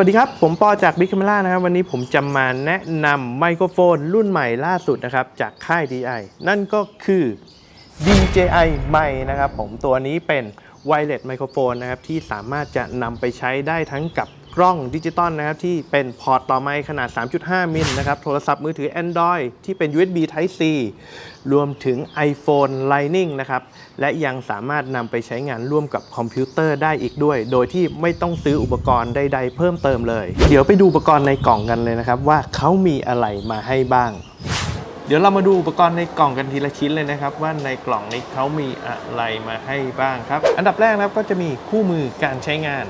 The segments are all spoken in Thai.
วัสดีครับ ผมปอจาก Big Camera นะครับ วันนี้ผมจะมาแนะนำไมโครโฟนรุ่นใหม่ล่าสุดนะครับ จากค่าย DI นั่นก็คือ DJI ใหม่นะครับผมตัวนี้เป็นไวเลสไมโครโฟนนะครับ ที่สามารถจะนำไปใช้ได้ทั้งกับ กล้องดิจิตอลนะครับที่เป็นพอร์ตต่อไมค์ขนาด 3.5 มิลนะครับโทรศัพท์มือถือ Android ที่เป็น USB Type C รวมถึง iPhone Lightning นะครับและยังสามารถนำไปใช้งานร่วมกับคอมพิวเตอร์ได้อีกด้วย โดยที่ไม่ต้องซื้ออุปกรณ์ใดๆเพิ่มเติมเลย เดี๋ยวไปดูอุปกรณ์ในกล่องกันเลยนะครับว่าเขามีอะไรมาให้บ้างเดี๋ยวเรามาดูอุปกรณ์ในกล่องกันทีละชิ้นเลยนะครับ ว่าในกล่องนี้เขามีอะไรมาให้บ้างครับ อันดับแรกนะครับก็จะมีคู่มือการใช้งาน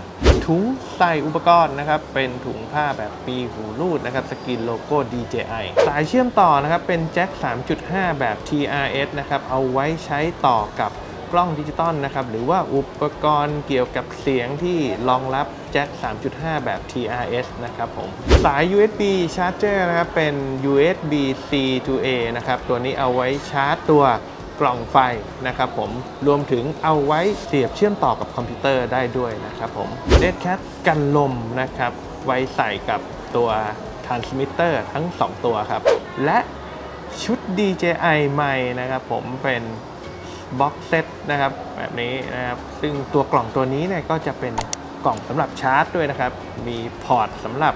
ถุงใส่อุปกรณ์นะครับ เป็นถุงผ้าแบบปีหูรูดนะครับ สกรีนโลโก้ DJI สายเชื่อมต่อนะครับ เป็นแจ็ค 3.5 แบบ TRS นะครับ เอาไว้ใช้ต่อกับกล้องดิจิตอลนะครับ หรือว่าอุปกรณ์เกี่ยวกับเสียงที่รองรับแจ็ค 3.5 แบบ TRS นะครับผม สาย USB Charger นะครับ เป็น USB C to A นะครับ ตัวนี้เอาไว้ชาร์จตัว กล่องไฟนะครับผมรวมถึงเอาไว้เสียบเชื่อมต่อกับคอมพิวเตอร์ได้ด้วยนะครับผม Red Cat กันลมนะครับ ไว้ใส่กับตัว transmitter ทั้ง 2 ตัวครับ และชุด DJI ใหม่นะครับผมเป็นบ็อกเซตนะครับแบบนี้นะครับซึ่งตัวกล่องตัวนี้เนี่ยก็จะเป็นกล่องสำหรับชาร์จด้วยนะครับ มีพอร์ตสำหรับ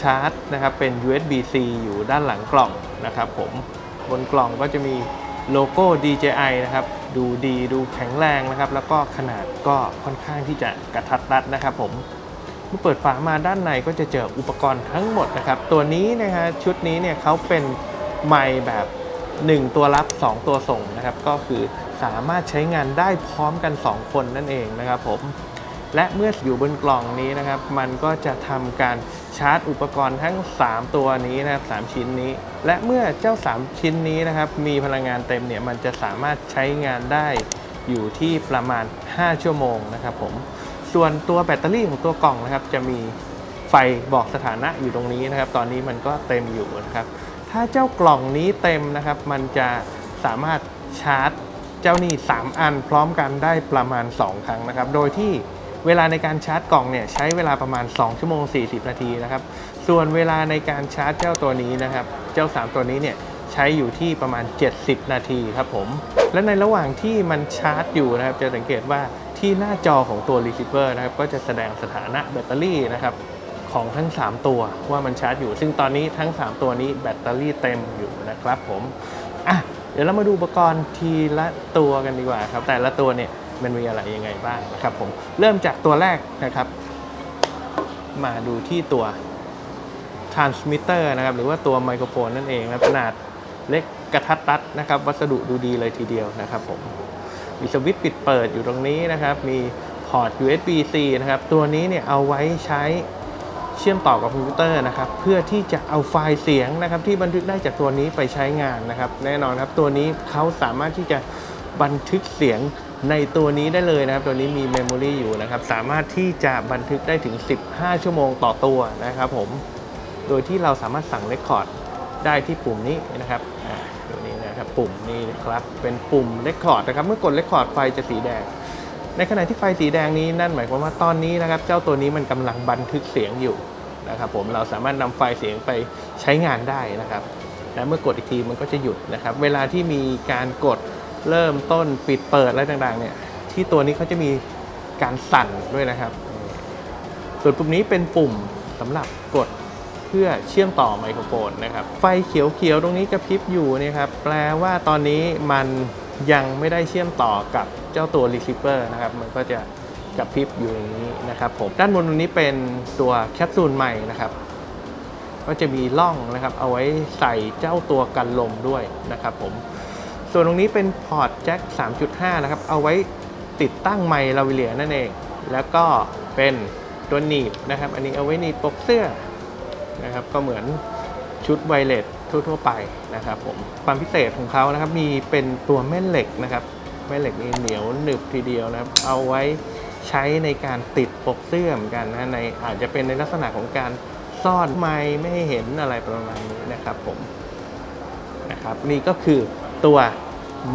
ชาร์จนะครับเป็น USB-C อยู่ด้านหลังกล่องนะครับผมบนกล่องก็จะมี โลโก้ DJI นะครับ ดูดีดูแข็งแรงนะครับ แล้วก็ขนาดก็ค่อนข้างที่จะกระทัดรัดนะครับผมเมื่อเปิดฝามาด้านในก็จะเจออุปกรณ์ทั้งหมดนะครับ ตัวนี้นะฮะชุดนี้เนี่ยเขาเป็นไมค์แบบ 1 ตัวรับ 2 ตัวส่งนะครับ ก็คือสามารถใช้งานได้พร้อมกัน 2 คนนั่นเองนะครับผม และเมื่ออยู่บนกล่องนี้นะครับ มันก็จะทำการชาร์จอุปกรณ์ทั้ง 3 ตัวนี้นะครับ3ชิ้นนี้ และเมื่อเจ้า 3 ชิ้นนี้นะครับ มีพลังงานเต็มเนี่ย มันจะสามารถใช้งานได้อยู่ที่ประมาณ 5 ชั่วโมงนะครับผม ส่วนตัวแบตเตอรี่ของตัวกล่องนะครับ จะมีไฟบอกสถานะอยู่ตรงนี้นะครับ ตอนนี้มันก็เต็มอยู่นะครับ ถ้าเจ้ากล่องนี้เต็มนะครับ มันจะสามารถชาร์จ เจ้านี่ 3 อันพร้อมกันได้ประมาณ 2 ครั้งนะครับ โดยที่ เวลาในการชาร์จกล่องเนี่ยใช้เวลาประมาณ 2 ชั่วโมง 40 นาทีนะครับ ส่วนเวลาในการชาร์จเจ้าตัวนี้นะครับ เจ้า 3 ตัวนี้เนี่ยใช้อยู่ที่ประมาณ 70 นาทีครับผม และในระหว่างที่มันชาร์จอยู่นะครับ จะสังเกตว่าที่หน้าจอของตัว receiver นะครับ ก็จะแสดงสถานะแบตเตอรี่นะครับของทั้ง 3 ตัวว่ามันชาร์จอยู่ ซึ่งตอนนี้ทั้ง 3 ตัวนี้แบตเตอรี่เต็มอยู่นะครับผม อะ เดี๋ยวเรามาดูอุปกรณ์ทีละตัวกันดีกว่าครับ แต่ละตัวเนี่ย มันมีอะไรยังไงบ้างนะครับผมเริ่มจากตัวแรกนะครับ มาดูที่ตัว transmitter นะครับหรือว่าตัวไมโครโฟนนั่นเองนะขนาดเล็กกระทัดรัดนะครับ วัสดุดูดีเลยทีเดียวนะครับผมมีสวิตช์ปิดเปิดอยู่ตรงนี้นะครับ มีพอร์ต USB-C นะครับ ตัวนี้เนี่ยเอาไว้ใช้เชื่อมต่อกับคอมพิวเตอร์นะครับ เพื่อที่จะเอาไฟล์เสียงนะครับ ที่บันทึกได้จากตัวนี้ไปใช้งานนะครับ แน่นอนครับตัวนี้เขาสามารถที่จะบันทึกเสียง ในตัวนี้ได้เลยนะครับ ตัวนี้มีเมมโมรีอยู่นะครับ สามารถที่จะบันทึกได้ถึง 15 ชั่วโมงต่อตัวนะครับผม โดยที่เราสามารถสั่งเรคคอร์ดได้ที่ปุ่มนี้นะครับอ่าตัวนี้นะครับปุ่มนี้นะครับ เป็นปุ่มเรคคอร์ดนะครับ เมื่อกดเรคคอร์ดไฟจะสีแดง ในขณะที่ไฟสีแดงนี้นั่นหมายความว่าตอนนี้นะครับ เจ้าตัวนี้มันกำลังบันทึกเสียงอยู่นะครับผม เราสามารถนำไฟล์เสียงไปใช้งานได้นะครับและเมื่อกดอีกทีมันก็จะหยุดนะครับ เวลาที่มีการกด เริ่มต้นปิดเปิดอะไรต่างๆ เนี่ย ที่ตัวนี้เขาจะมีการสั่นด้วยนะครับ ส่วนปุ่มนี้เป็นปุ่มสำหรับกดเพื่อเชื่อมต่อไมโครโฟนนะครับ ไฟเขียวๆตรงนี้กระพริบอยู่นะครับ แปลว่าตอนนี้มันยังไม่ได้เชื่อมต่อกับเจ้าตัว receiver นะครับ มันก็จะกระพริบอยู่อย่างนี้นะครับผม ด้านบนตรงนี้เป็นตัวแคปซูลใหม่นะครับ ก็จะมีร่องนะครับ เอาไว้ใส่เจ้าตัวกันลมด้วยนะครับผม ส่วนตรงนี้เป็นพอร์ตแจ็ค3.5 นะครับ เอาไว้ติดตั้งไมค์ลาวิเลียนั่นเอง แล้วก็เป็นตัวหนีบนะครับ อันนี้เอาไว้หนีบปกเสื้อนะครับ ก็เหมือนชุดไวเลสทั่วๆไปนะครับผม ความพิเศษของเขานะครับ มีเป็นตัวแม่เหล็กนะครับ แม่เหล็กนี่เหนียวหนึบทีเดียวนะครับ เอาไว้ใช้ในการติดปกเสื้อเหมือนกันนะ ในอาจจะเป็นในลักษณะของการซ่อนไมค์ไม่ให้เห็นอะไรประมาณนี้นะครับผมนะครับนี่ก็คือ ตัว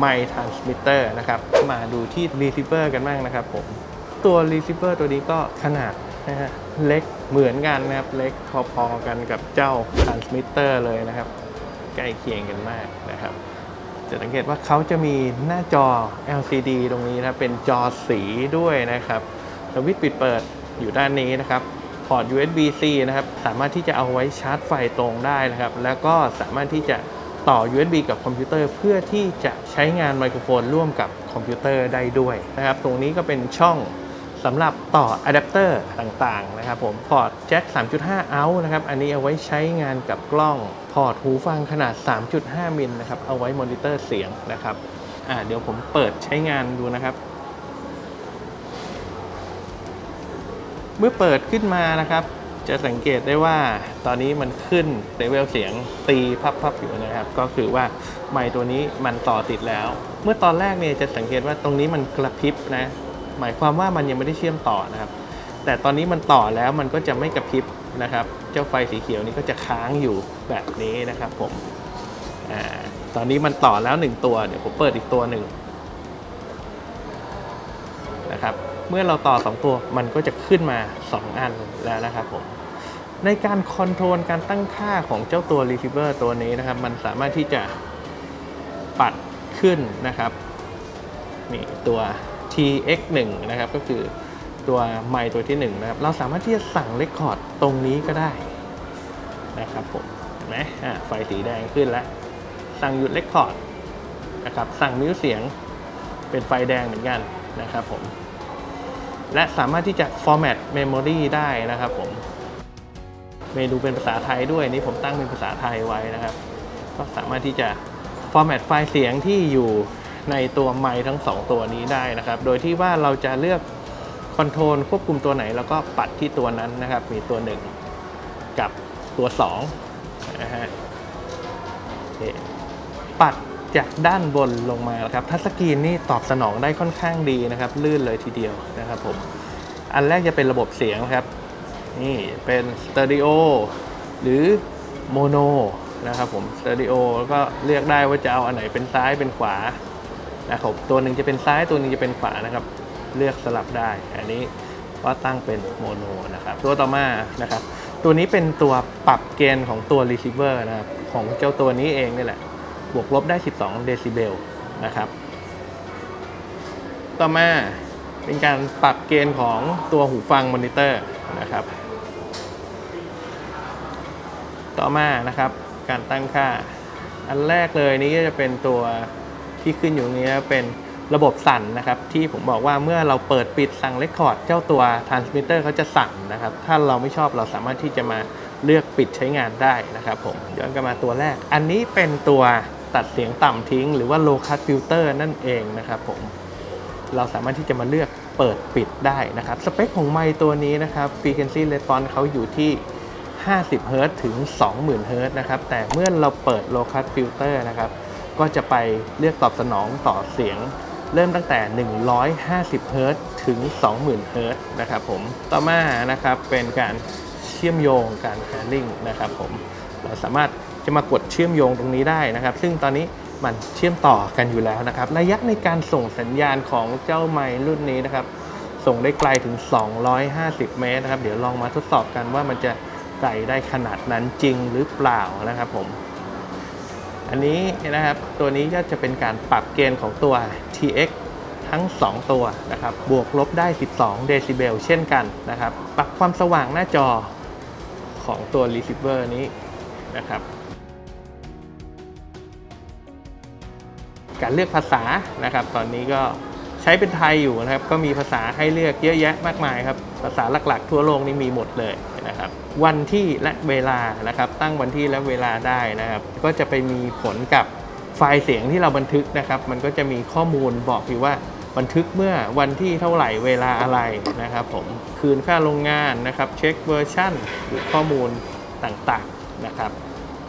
My Transmitter นะครับ มาดูที่ Receiver กันบ้างนะครับผม ตัว Receiver ตัวนี้ก็ขนาดนะฮะเล็กเหมือนกันนะครับ เล็กพอๆกันกับเจ้า transmitter เลยนะครับ ใกล้เคียงกันมากนะครับ จะสังเกตว่าเขาจะมีหน้าจอ LCD ตรงนี้นะเป็นจอสีด้วยนะครับสวิตช์ปิดเปิดอยู่ด้านนี้นะครับพอร์ต USB-C นะครับ สามารถที่จะเอาไว้ชาร์จไฟตรงได้นะครับ แล้วก็สามารถที่จะ ต่อ USB กับคอมพิวเตอร์ เพื่อที่จะใช้งานไมโครโฟนร่วมกับคอมพิวเตอร์ได้ด้วยนะครับ ตรงนี้ก็เป็นช่องสำหรับต่ออะแดปเตอร์ต่างๆนะครับผม พอร์ตแจ็ค 3.5 เอาท์นะครับ อันนี้เอาไว้ใช้งานกับกล้อง พอร์ตหูฟังขนาด 3.5 มิลนะครับ เอาไว้มอนิเตอร์เสียงนะครับ อ่าเดี๋ยวผมเปิดใช้งานดูนะครับ เมื่อเปิดขึ้นมานะครับ จะสังเกตได้ว่าตอนนี้มันขึ้นเลเวลเสียงตีพับๆอยู่นะครับ ก็คือว่าไมค์ตัวนี้มันต่อติดแล้ว เมื่อตอนแรกเนี่ยจะสังเกตว่าตรงนี้มันกระพริบนะ หมายความว่ามันยังไม่ได้เชื่อมต่อนะครับ แต่ตอนนี้มันต่อแล้วมันก็จะไม่กระพริบนะครับ เจ้าไฟสีเขียวนี้ก็จะค้างอยู่แบบนี้นะครับผมอตอนนี้มันต่อแล้วหนึ่งตัว เดี๋ยวผมเปิดอีกตัวหนึ่งนะครับ เมื่อเราต่อ 2 ตัวมันก็จะขึ้นมา 2 อันแล้วนะครับผมในการคอนโทรลการตั้งค่าของเจ้าตัว receiver ตัวนี้นะครับ มันสามารถที่จะปัดขึ้นนะครับนี่ตัว TX1 นะครับก็คือตัวไมค์ตัวที่1นะครับเราสามารถที่จะสั่งเลคคอร์ดตรงนี้ก็ได้นะครับผมเห็นไหมอะไฟสีแดงขึ้นแล้ว สั่งหยุดเลคคอร์ดนะครับสั่งมิวเสียงเป็นไฟแดงเหมือนกันนะครับผม และสามารถที่จะ format memory ได้นะครับผม เมนูเป็นภาษาไทยด้วยนี่ผมตั้งเป็นภาษาไทยไว้นะครับ ก็สามารถที่จะ format ไฟล์เสียงที่อยู่ในตัวไมค์ทั้ง 2 ตัวนี้ได้นะครับ โดยที่ว่าเราจะเลือกคอนโทรลควบคุมตัวไหน แล้วก็ปัดที่ตัวนั้นนะครับ มีตัว 1 กับตัว2นะฮะโอเคปัด จากด้านบนลงมาครับทัชสกรีนนี่ตอบสนองได้ค่อนข้างดีนะครับลื่นเลยทีเดียวนะครับผมอันแรกจะเป็นระบบเสียงครับนี่เป็นสเตอริโอหรือโมโนนะครับผมสเตอริโอแล้วก็เลือกได้ว่าจะเอาอันไหนเป็นซ้ายเป็นขวานะครับตัวหนึ่งจะเป็นซ้ายตัวนึงจะเป็นขวานะครับ เลือกสลับได้ อันนี้ก็ตั้งเป็นโมโนนะครับตัวต่อมานะครับ ตัวนี้เป็นตัวปรับเกณฑ์ของตัว receiver นะครับของเจ้าตัวนี้เองนี่แหละ บวกลบได้ 12 เดซิเบลนะครับ ต่อมาเป็นการปรับเกณฑ์ของตัวหูฟังมอนิเตอร์นะครับ ต่อมานะครับการตั้งค่า อันแรกเลยนี้ก็จะเป็นตัวที่ขึ้นอยู่นี้เป็นระบบสั่นนะครับ ที่ผมบอกว่าเมื่อเราเปิดปิดสั่งเรคคอร์ดเจ้าตัวทรานสมิเตอร์เขาจะสั่นนะครับ ถ้าเราไม่ชอบเราสามารถที่จะมาเลือกปิดใช้งานได้นะครับผมย้อนกลับมาตัวแรก อันนี้เป็นตัว ตัดเสียงต่ำทิ้ง หรือว่า low cut filter นั่นเองนะครับผมเราสามารถที่จะมาเลือกเปิดปิดได้นะครับ สเปคของไมค์ตัวนี้นะครับ frequency response เขาอยู่ที่ 50เฮิรตซ์ถึง 20,000เฮิรตซ์นะครับ แต่เมื่อเราเปิด low cut filter นะครับ ก็จะไปเลือกตอบสนองต่อเสียง เริ่มตั้งแต่ 150เฮิรตซ์ถึง 20,000เฮิรตซ์นะครับผม ต่อมานะครับเป็นการเชื่อมโยงการ handling นะครับผม เราสามารถ จะมากดเชื่อมโยงตรงนี้ได้นะครับ ซึ่งตอนนี้มันเชื่อมต่อกันอยู่แล้วนะครับ ระยะในการส่งสัญญาณของเจ้าไมค์รุ่นนี้นะครับ ส่งได้ไกลถึง 250 เมตรนะครับ เดี๋ยวลองมาทดสอบกันว่ามันจะไกลได้ขนาดนั้นจริงหรือเปล่านะครับผมอันนี้นะครับตัวนี้ก็จะเป็นการปรับเกณฑ์ของตัว TX ทั้ง 2 ตัวนะครับ บวกลบได้ 12 เดซิเบลเช่นกันนะครับ ปรับความสว่างหน้าจอของตัว receiver นี้นะครับ การเลือกภาษานะครับ ตอนนี้ก็ใช้เป็นไทยอยู่นะครับ ก็มีภาษาให้เลือกเยอะแยะมากมายครับ ภาษาหลักๆ ทั่วโลกนี่มีหมดเลยนะครับ วันที่และเวลานะครับ ตั้งวันที่และเวลาได้นะครับ ก็จะไปมีผลกับไฟล์เสียงที่เราบันทึกนะครับ มันก็จะมีข้อมูลบอกอยู่ว่าบันทึกเมื่อวันที่เท่าไหร่เวลาอะไรนะครับ ผมคืนค่าโรงงานนะครับ เช็คเวอร์ชันหรือข้อมูลต่างๆนะครับ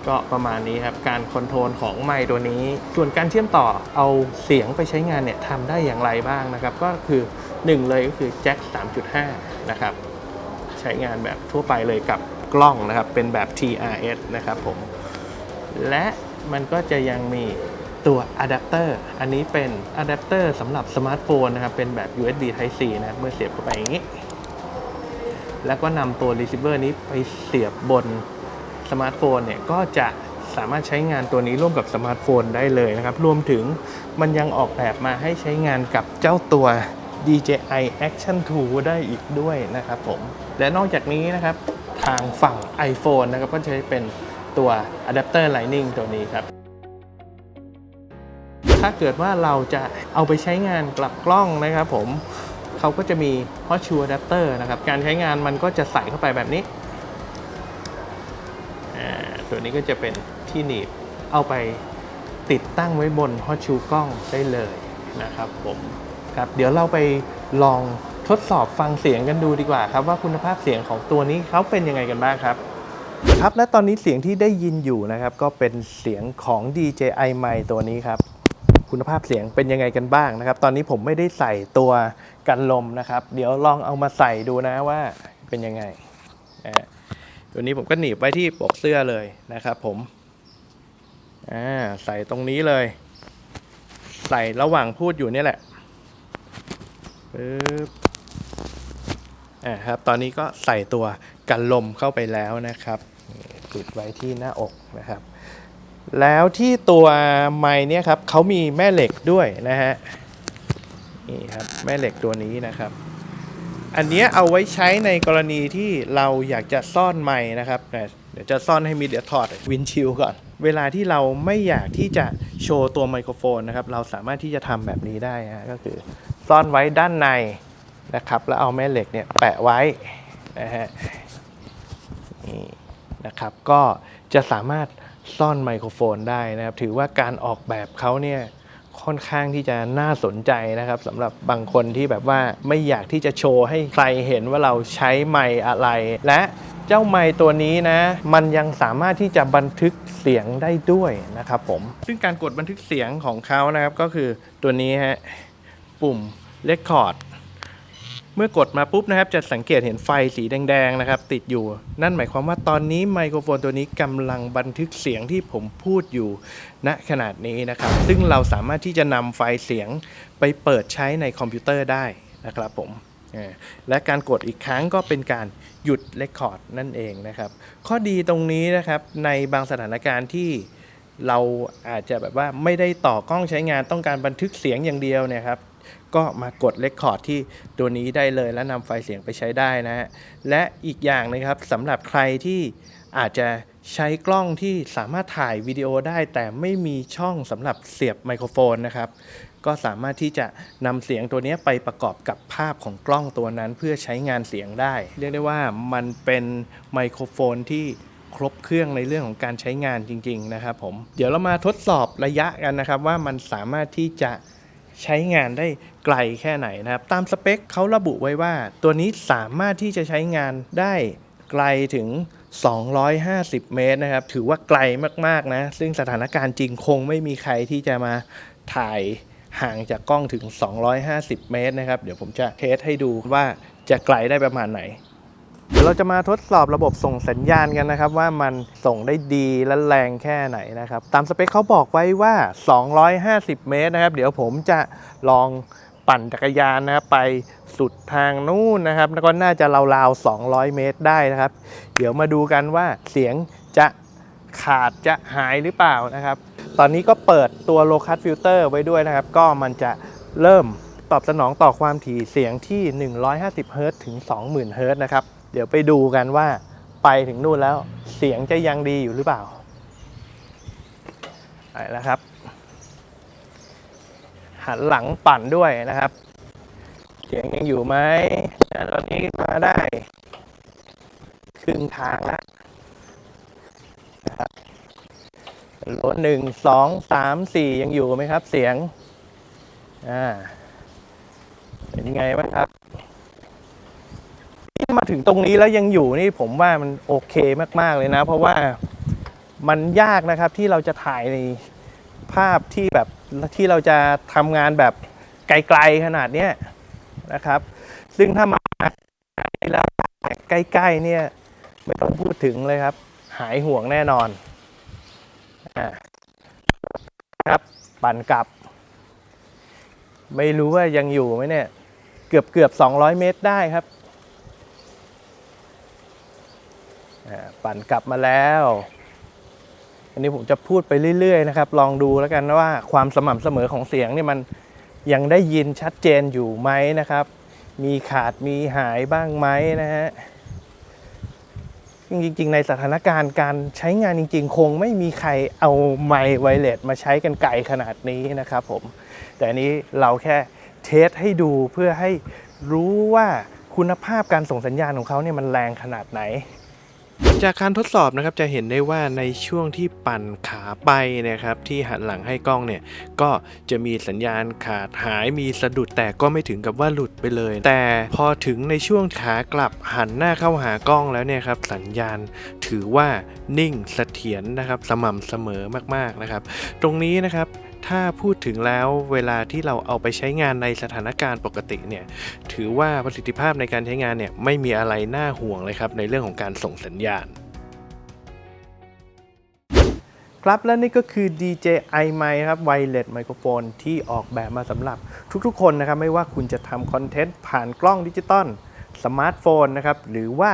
ก็ประมาณนี้ครับ การคอนโทรลของไมค์ตัวนี้ ส่วนการเชื่อมต่อเอาเสียงไปใช้งานเนี่ยทำได้อย่างไรบ้างนะครับ ก็คือ 1 เลยก็คือแจ็ค 3.5 นะครับ ใช้งานแบบทั่วไปเลยกับกล้องนะครับ เป็นแบบ TRS นะครับผม และมันก็จะยังมีตัวอะแดปเตอร์อันนี้เป็นอะแดปเตอร์สำหรับสมาร์ทโฟนนะครับ เป็นแบบ USB Type C นะครับ เมื่อเสียบเข้าไปอย่างนี้ แล้วก็นำตัว receiver นี้ไปเสียบบน สมาร์ทโฟนเนี่ยก็จะสามารถใช้งานตัวนี้ร่วมกับสมาร์ทโฟนได้เลยนะครับ รวมถึงมันยังออกแบบมาให้ใช้งานกับเจ้าตัว DJI Action 2 ได้อีกด้วยนะครับผม และนอกจากนี้นะครับ ทางฝั่ง iPhone นะครับก็ใช้เป็นตัวอะแดปเตอร์ Lightning ตัวนี้ครับ ถ้าเกิดว่าเราจะเอาไปใช้งานกลับกล้องนะครับผมเขาก็จะมี Hot Shoe Adapter นะครับ การใช้งานมันก็จะใส่เข้าไปแบบนี้ นี้ก็จะเป็นที่หนีบเอาไปติดตั้งไว้บน Hot Shoe กล้องได้เลยนะครับผมครับเดี๋ยวเราไปลองทดสอบฟังเสียงกันดูดีกว่าครับว่าคุณภาพเสียงของตัวนี้เขาเป็นยังไงกันบ้างครับ ครับและตอนนี้เสียงที่ได้ยินอยู่นะครับ ก็เป็นเสียงของ DJI ไมตัวนี้ครับ คุณภาพเสียงเป็นยังไงกันบ้างนะครับ ตอนนี้ผมไม่ได้ใส่ตัวกันลมนะครับ เดี๋ยวลองเอามาใส่ดูนะว่าเป็นยังไงอ่า ตัวนี้ผมก็หนีบไว้ที่ปกเสื้อเลยนะครับผมอ่าใส่ตรงนี้เลย ใส่ระหว่างพูดอยู่เนี่ยแหละปึ๊บอ่าครับ ตอนนี้ก็ใส่ตัวกันลมเข้าไปแล้วนะครับติดไว้ที่หน้าอกนะครับ แล้วที่ตัวไม้นี่ครับเขามีแม่เหล็กด้วยนะฮะนี่ครับแม่เหล็กตัวนี้นะครับ อันเนี้ยเอาไว้ใช้ในกรณีที่เราอยากจะซ่อนไม้นะครับเดี๋ยวจะซ่อนให้มีเดี๋ยวถอดวินชิลก่อน เวลาที่เราไม่อยากที่จะโชว์ตัวไมโครโฟนนะครับ เราสามารถที่จะทำแบบนี้ได้ฮะก็คือซ่อนไว้ด้านในนะครับ แล้วเอาแม่เหล็กเนี่ยแปะไว้นะฮะนี่นะครับก็จะสามารถซ่อนไมโครโฟนได้นะครับ ถือว่าการออกแบบเขาเนี่ย ค่อนข้างที่จะน่าสนใจนะครับสำหรับบางคนที่แบบว่าไม่อยากที่จะโชว์ให้ใครเห็นว่าเราใช้ไมค์อะไร และเจ้าไมค์ตัวนี้นะ มันยังสามารถที่จะบันทึกเสียงได้ด้วยนะครับผม ซึ่งการกดบันทึกเสียงของเขานะครับก็คือตัวนี้ฮะปุ่ม Record มื่อกดมาปุ๊บนะครับจะสังเกตเห็นไฟสีแดงๆนะครับ ติดอยู่ นั่นหมายความว่าตอนนี้ไมโครโฟนตัวนี้กำลังบันทึกเสียงที่ผมพูดอยู่ณขนาดนี้นะครับ ซึ่งเราสามารถที่จะนำไฟล์เสียงไปเปิดใช้ในคอมพิวเตอร์ได้นะครับผมและการกดอีกครั้งก็เป็นการหยุดเรคคอร์ดนั่นเองนะครับ ข้อดีตรงนี้นะครับในบางสถานการณ์ที่เราอาจจะแบบว่าไม่ได้ต่อกล้องใช้งานต้องการบันทึกเสียงอย่างเดียวเนี่ยครับ ก็มากดเลคคอร์ดที่ตัวนี้ได้เลย แล้วนำไฟล์เสียงไปใช้ได้นะฮะและอีกอย่างนะครับสำหรับใครที่อาจจะใช้กล้องที่สามารถถ่ายวิดีโอได้ แต่ไม่มีช่องสำหรับเสียบไมโครโฟนนะครับ ก็สามารถที่จะนำเสียงตัวนี้ไปประกอบกับภาพของกล้องตัวนั้นเพื่อใช้งานเสียงได้ เรียกได้ว่ามันเป็นไมโครโฟนที่ครบเครื่องในเรื่องของการใช้งานจริง ๆ นะครับผม เดี๋ยวเรามาทดสอบระยะกันนะครับว่ามันสามารถที่จะ ใช้งานได้ไกลแค่ไหนนะครับ ตามสเปคเขาระบุไว้ว่า ตัวนี้สามารถที่จะใช้งานได้ไกลถึง 250 เมตรนะครับ ถือว่าไกลมากๆนะ ซึ่งสถานการณ์จริงคงไม่มีใครที่จะมาถ่ายห่างจากกล้องถึง 250 เมตรนะครับ เดี๋ยวผมจะเทสให้ดูว่าจะไกลได้ประมาณไหน เดี๋ยวเราจะมาทดสอบระบบส่งสัญญาณกันนะครับ ว่ามันส่งได้ดีและแรงแค่ไหนนะครับ ตามสเปคเขาบอกไว้ว่า 250 เมตรนะครับ เดี๋ยวผมจะลองปั่นจักรยานนะครับไปสุดทางนู่นนะครับ แล้วก็น่าจะราวๆ 200 เมตรได้นะครับ เดี๋ยวมาดูกันว่าเสียงจะขาดจะหายหรือเปล่านะครับ ตอนนี้ก็เปิดตัว low cut filter ไว้ด้วยนะครับ ก็มันจะเริ่มตอบสนองต่อความถี่เสียงที่ 150 เฮิรตซ์ถึง 20,000 เฮิรตซ์นะครับ เดี๋ยวไปดูกันว่าไปถึงนู่นแล้วเสียงจะยังดีอยู่หรือเปล่าไปแล้วครับ หันหลังปั่นด้วยนะครับ เสียงยังอยู่ไหมตอนนี้มาได้ ครึ่งทางแล้วรับโหลหนึ่งสองสามสี่ยังอยู่ไหมครับ เสียงอ่าเป็นยังไงบ้างครับ ถึงตรงนี้แล้วยังอยู่นี่ผมว่ามันโอเคมาก ๆ เลยนะ เพราะว่ามันยากนะครับที่เราจะถ่ายในภาพที่แบบที่เราจะทำงานแบบไกลๆขนาดเนี้ยนะครับ ซึ่งถ้ามาแล้วใกล้ๆเนี่ยไม่ต้องพูดถึงเลยครับ หายห่วงแน่นอนอ่าครับปั่นกลับ ไม่รู้ว่ายังอยู่ไหมเนี่ย เกือบเกือบ200 เมตรได้ครับ อ่า ปั่นกลับมาแล้ว อันนี้ผมจะพูดไปเรื่อยๆนะครับ ลองดูแล้วกันว่าความสม่ำเสมอของเสียงนี่มันยังได้ยินชัดเจนอยู่ไหมนะครับ มีขาดมีหายบ้างไหมนะฮะจริงๆ ในสถานการณ์การใช้งานจริง ๆ คงไม่มีใครเอาไมค์ไวเลสมาใช้กันไกลขนาดนี้นะครับผม แต่อันนี้เราแค่เทสให้ดูเพื่อให้รู้ว่าคุณภาพการส่งสัญญาณของเขาเนี่ยมันแรงขนาดไหน จากการทดสอบนะครับจะเห็นได้ว่าในช่วงที่ปั่นขาไปนะครับที่หันหลังให้กล้องเนี่ยก็จะมีสัญญาณขาดหายมีสะดุดแต่ก็ไม่ถึงกับว่าหลุดไปเลย แต่พอถึงในช่วงขากลับหันหน้าเข้าหากล้องแล้วเนี่ยครับสัญญาณถือว่านิ่งเสถียรนะครับสม่ำเสมอมากๆนะครับ ตรงนี้นะครับ ถ้าพูดถึงแล้วเวลาที่เราเอาไปใช้งานในสถานการณ์ปกติเนี่ยถือว่าประสิทธิภาพในการใช้งานเนี่ยไม่มีอะไรน่าห่วงเลยครับในเรื่องของการส่งสัญญาณ ครับและนี่ก็คือ DJI Mic ครับ Wireless Microphone ที่ออกแบบมาสำหรับทุกๆ คนนะครับ ไม่ว่าคุณจะทำคอนเทนต์ผ่านกล้องดิจิตอลสมาร์ทโฟนนะครับหรือว่า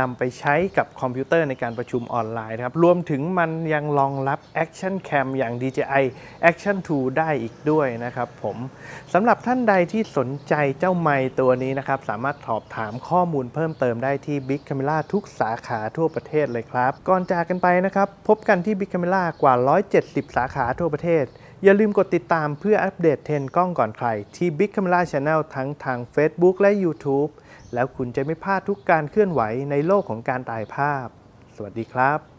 นำไปใช้กับคอมพิวเตอร์ในการประชุมออนไลน์นะครับ รวมถึงมันยังรองรับ Action Cam อย่าง DJI Action 2 ได้อีกด้วยนะครับผมสำหรับท่านใดที่สนใจเจ้าไมค์ตัวนี้นะครับ สามารถสอบถามข้อมูลเพิ่มเติมได้ที่ Big Camera ทุกสาขาทั่วประเทศเลยครับ ก่อนจากกันไปนะครับ พบกันที่ Big Camera กว่า 170 สาขาทั่วประเทศ อย่าลืมกดติดตามเพื่ออัปเดตเทรนกล้องก่อนใคร ที่ Big Camera Channel ทั้งทาง Facebook และ YouTube แล้วคุณจะไม่พลาดทุกการเคลื่อนไหวในโลกของการถ่ายภาพ สวัสดีครับ